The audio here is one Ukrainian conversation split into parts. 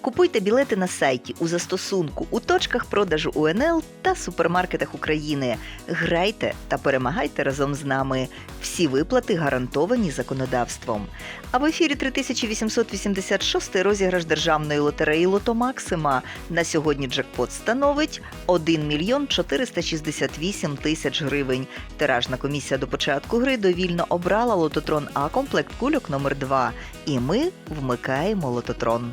Купуйте білети на сайті у застосунку у точках продажу УНЛ та супермаркетах України. Грайте та перемагайте разом з нами. Всі виплати гарантовані законодавством. А в ефірі 3886 розіграш державної лотереї Лото Максима. На сьогодні джекпот становить 1 мільйон 468 тисяч гривень. Тиражна комісія до початку гри довільно обрала лототрон А комплект кульок номер 2 І ми вмикаємо лототрон.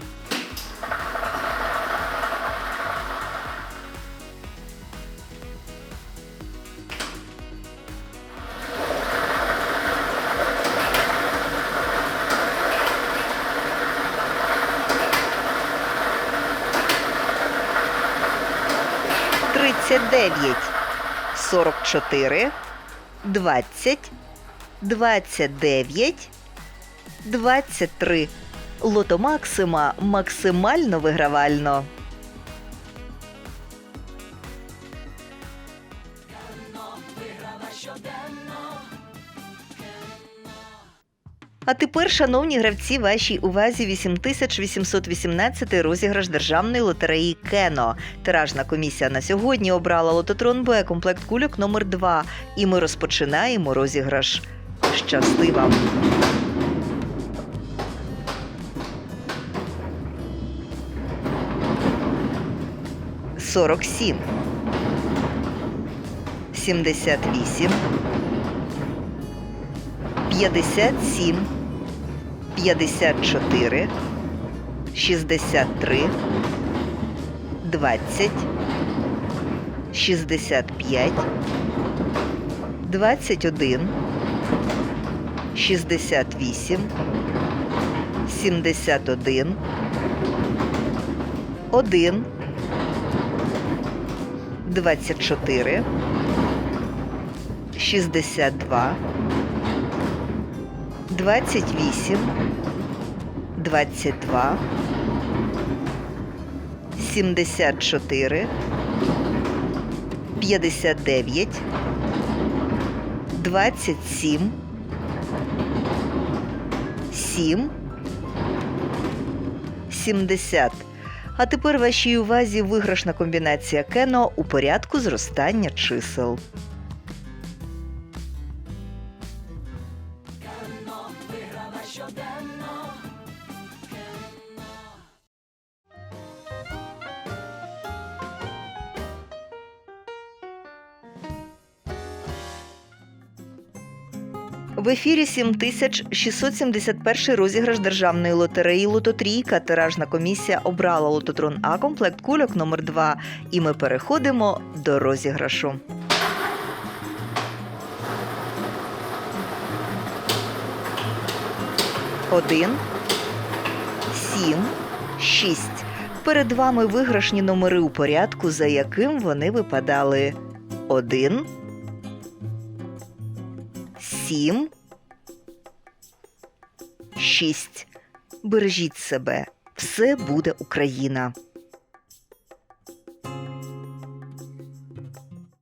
Тридцять дев'ять, сорок чотири, двадцять, двадцять дев'ять, двадцять три. Лото Максима максимально вигравально. А тепер, шановні гравці, вашій увазі 8818 розіграш державної лотереї Кено. Тиражна комісія на сьогодні обрала лототрон Б комплект кульок номер 2 І ми розпочинаємо розіграш. Щасти вам! Сорок сім. Сімдесят вісім. П'ятдесят сім. 54, 63, 20, 65, 21, 68, 71, 1, 24, 62, 28, 22, 74, 59, 27, 7, 70. А тепер вашій увазі виграшна комбінація Кено у порядку зростання чисел. В ефірі 7671 розіграш державної лотереї Лототрійка. Тиражна комісія обрала лототрон А комплект кульок номер 2 І ми переходимо до розіграшу. Один, сім, шість. Перед вами виграшні номери у порядку, за яким вони випадали. Один, сім, шість. Бережіть себе. Все буде Україна.